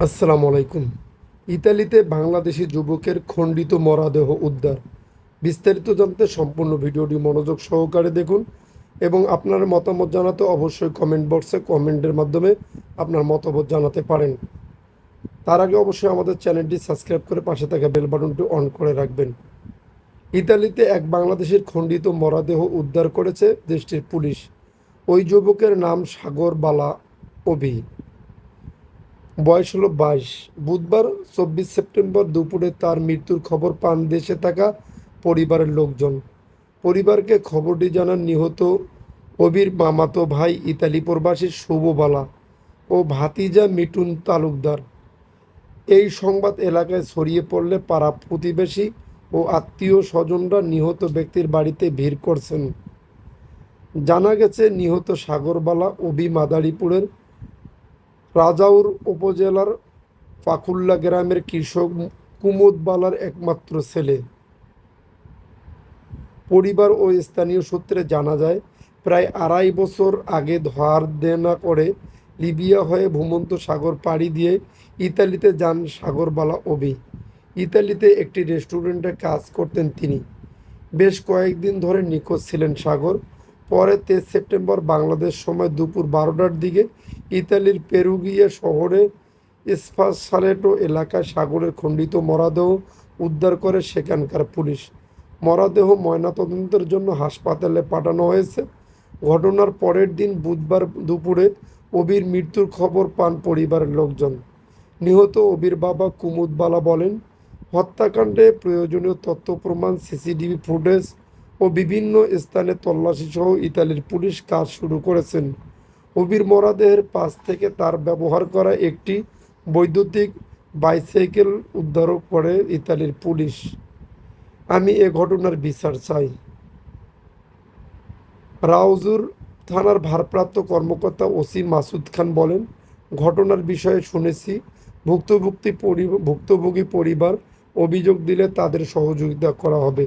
আসসালামু আলাইকুম। ইতালিতে বাংলাদেশি যুবকের খণ্ডিত মরাদেহ উদ্ধার। বিস্তারিত জানতে সম্পূর্ণ ভিডিওটি মনোযোগ সহকারে দেখুন এবং আপনার মতামত জানাতে অবশ্যই কমেন্ট বক্সে কমেন্টের মাধ্যমে আপনার মতামত জানাতে পারেন। তার আগে অবশ্যই আমাদের চ্যানেলটি সাবস্ক্রাইব করে পাশে থাকা বেল বাটনটি অন করে রাখবেন। ইতালিতে এক বাংলাদেশের খণ্ডিত মরাদেহ উদ্ধার করেছে দেশটির পুলিশ। ওই যুবকের নাম সাগর বালা অভি বয়স হলো বাইশ। বুধবার চব্বিশ সেপ্টেম্বর দুপুরে তার মৃত্যুর খবর পান দেশে থাকা পরিবারের লোকজন। পরিবারকে খবরটি জানান নিহত অবির মামাতো ভাই ইতালি প্রবাসী শুভবালা ও ভাতিজা মিটুন তালুকদার। এই সংবাদ এলাকায় ছড়িয়ে পড়লে পাড়া প্রতিবেশী ও আত্মীয় স্বজনরা নিহত ব্যক্তির বাড়িতে ভিড় করছেন। জানা গেছে, নিহত সাগরবালা অবি মাদারীপুরের রাজাউর উপজেলার ফাকুল্লা গ্রামের কৃষক কুমুদ বালার একমাত্র ছেলে। পরিবার ও স্থানীয় সূত্রে জানা যায়, প্রায় আড়াই বছর আগে ধার দেনা করে লিবিয়া হয়ে ভূমন্ত সাগর পাড়ি দিয়ে ইতালিতে যান সাগরবালা অবি ইতালিতে একটি রেস্টুরেন্টে কাজ করতেন তিনি। বেশ কয়েকদিন ধরে নিখোঁজ ছিলেন সাগর। পরে তেইশ সেপ্টেম্বর বাংলাদেশ সময় দুপুর বারোটার দিকে ইতালির পেরুগিয়া শহরে স্পাসালেটো এলাকায় সাগরের খণ্ডিত মরাদেহ উদ্ধার করে সেখানকার পুলিশ। মরাদেহ ময়নাতদন্তের জন্য হাসপাতালে পাঠানো হয়েছে। ঘটনার পরের দিন বুধবার দুপুরে অবির মৃত্যুর খবর পান পরিবারের লোকজন। নিহত অবির বাবা কুমুদ বালা বলেন, হত্যাকাণ্ডে প্রয়োজনীয় তথ্য প্রমাণ সিসিটিভি ফুটেজ বিভিন্ন স্থানে তল্লাশি সহ ইতালির পুলিশ কাজ শুরু করেছেন। অবির মরাদেহের পাশ থেকে তার ব্যবহার করা একটি বৈদ্যুতিক বাইসাইকেল উদ্ধার করে ইতালির পুলিশ। আমি এ ঘটনার বিচার চাই। রাউজুর থানার ভারপ্রাপ্ত কর্মকর্তা ওসি মাসুদ খান বলেন, ঘটনার বিষয়ে শুনেছি ভুক্তভোগী পরি- ভুক্তভোগী পরিবার অভিযোগ দিলে তাদের সহযোগিতা করা হবে।